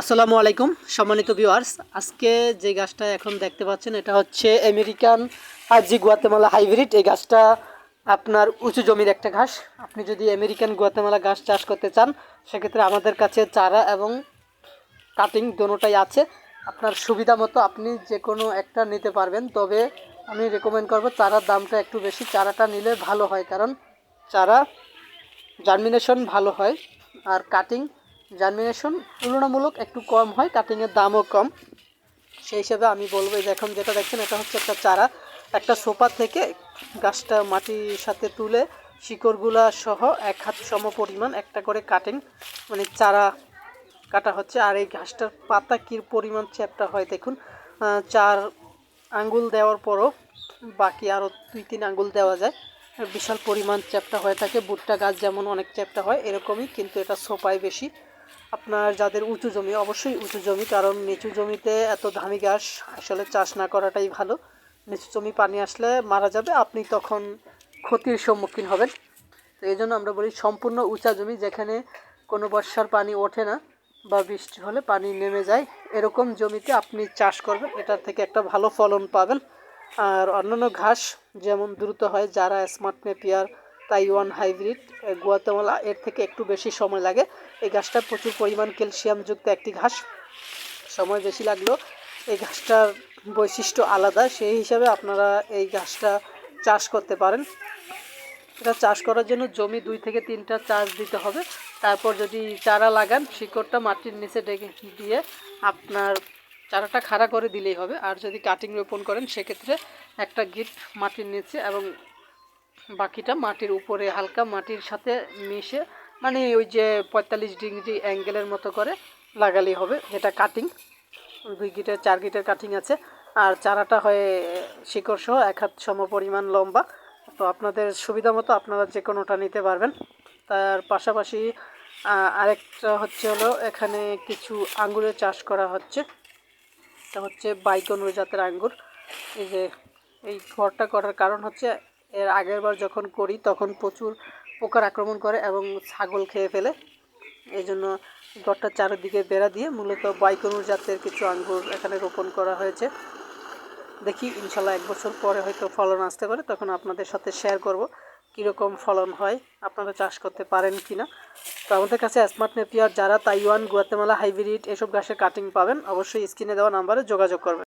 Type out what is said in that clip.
আসসালামু আলাইকুম, সম্মানিত ভিউয়ার্স আজকে যে গাছটা এখন দেখতে পাচ্ছেন, এটা হচ্ছে আমেরিকান হাজি গুয়াতেমালা হাইব্রিড এই গাছটা আপনার উঁচু জমির একটা ঘাস। আপনি যদি আমেরিকান গুয়াতেমালা ঘাস চাষ করতে চান, সেক্ষেত্রে আমাদের কাছে চারা এবং কাটিং দোনোটাই আছে। আপনার সুবিধা মতো আপনি যে কোনো একটা নিতে পারবেন। তবে আমি রেকমেন্ড করব চারার দামটা একটু বেশি। চারাটা নিলে ভালো হয়, কারণ চারা জার্মিনেশন ভালো হয়, আর কাটিং জার্মিনেশন তুলনামূলক একটু কম হয় কাটিংয়ের দামও কম। সেই হিসাবে আমি বলব যে এখন যেটা দেখছেন, এটা হচ্ছে একটা চারা। একটা সোপা থেকে গাছটা মাটির সাথে তুলে শিকড়গুলা সহ এক হাত সম পরিমাণ একটা করে কাটিং মানে চারা কাটা হচ্ছে। আর এই ঘাসটার পাতা কী পরিমাণ চ্যাপটা হয়, দেখুন চার আঙ্গুল দেওয়ার পরও বাকি আরও দুই তিন আঙ্গুল দেওয়া যায়। বিশাল পরিমাণ চ্যাপটা হয়ে থাকে, ভুট্টা গাছ যেমন অনেক চ্যাপটা হয়, এরকমই, কিন্তু এটা সোপায় বেশি। আপনার যাদের উঁচু জমি, অবশ্যই উঁচু জমি, কারণ নিচু জমিতে এত ধামি ঘাস আসলে চাষ না করাটাই ভালো। নিচু জমি পানি আসলে মারা যাবে, আপনি তখন ক্ষতির সম্মুখীন হবেন। তো এই জন্য আমরা বলি সম্পূর্ণ উঁচা জমি, যেখানে কোনো বর্ষার পানি ওঠে না বা বৃষ্টি হলে পানি নেমে যায়। এরকম জমিতে আপনি চাষ করবেন, এটার থেকে একটা ভালো ফলন পাবেন। আর অন্যান্য ঘাস যেমন দ্রুত হয়, যারা smart Napier, Taiwan hybrid Guatemala, এর থেকে একটু বেশি সময় লাগে। এই ঘাসটা প্রচুর পরিমাণ ক্যালসিয়ামযুক্ত একটি ঘাস। সময় বেশি লাগল। এই ঘাসটার বৈশিষ্ট্য আলাদা। সেই হিসাবে আপনারা এই ঘাসটা চাষ করতে পারেন। এটা চাষ করার জন্য জমি দুই থেকে তিনটা চাষ দিতে হবে। তারপর যদি চারা লাগান, শিকড়টা মাটির নিচে ডেকে দিয়ে আপনার চারাটা খাড়া করে দিলেই হবে। আর যদি কাটিং রোপণ করেন, সেক্ষেত্রে একটা গিট মাটির নিচে এবং বাকিটা মাটির উপরে, হালকা মাটির সাথে মিশে মানে ওই যে পঁয়তাল্লিশ ডিগ্রি অ্যাঙ্গেলের মতো করে লাগালেই হবে এটা কাটিং দুই গিটের, চার গিটের কাটিং আছে। আর চারাটা হয়ে শিকড় সহ এক হাত সম পরিমাণ লম্বা। তো আপনাদের সুবিধা মতো আপনারা যে কোনোটা নিতে পারবেন। তার পাশাপাশি আরেকটা হচ্ছে হলো এখানে কিছু আঙ্গুরের চাষ করা হচ্ছে। এটা হচ্ছে বাইকন জাতের আঙ্গুর। এই যে, এই ঘরটা করার কারণ হচ্ছে, এর আগের বার যখন করি তখন প্রচুর পোকার আক্রমণ করে এবং ছাগল খেয়ে ফেলে। এই জন্য ঘরটার চারিদিকে বেড়া দিয়ে মূলত বাইকনুর জাতের কিছু আঙ্গুর এখানে রোপণ করা হয়েছে। দেখি, ইনশাল্লাহ এক বছর পরে হয়তো ফলন আসতে পারে। তখন আপনাদের সাথে শেয়ার করব কীরকম ফলন হয়। আপনারা চাষ করতে পারেন কি না তো আমাদের কাছে স্মার্ট নেপিয়ার যারা তাইওয়ান, গুয়াতেমালা, হাইব্রিড এসব গাছের কাটিং পাবেন, অবশ্যই স্ক্রিনে দেওয়া নাম্বারে যোগাযোগ করবেন।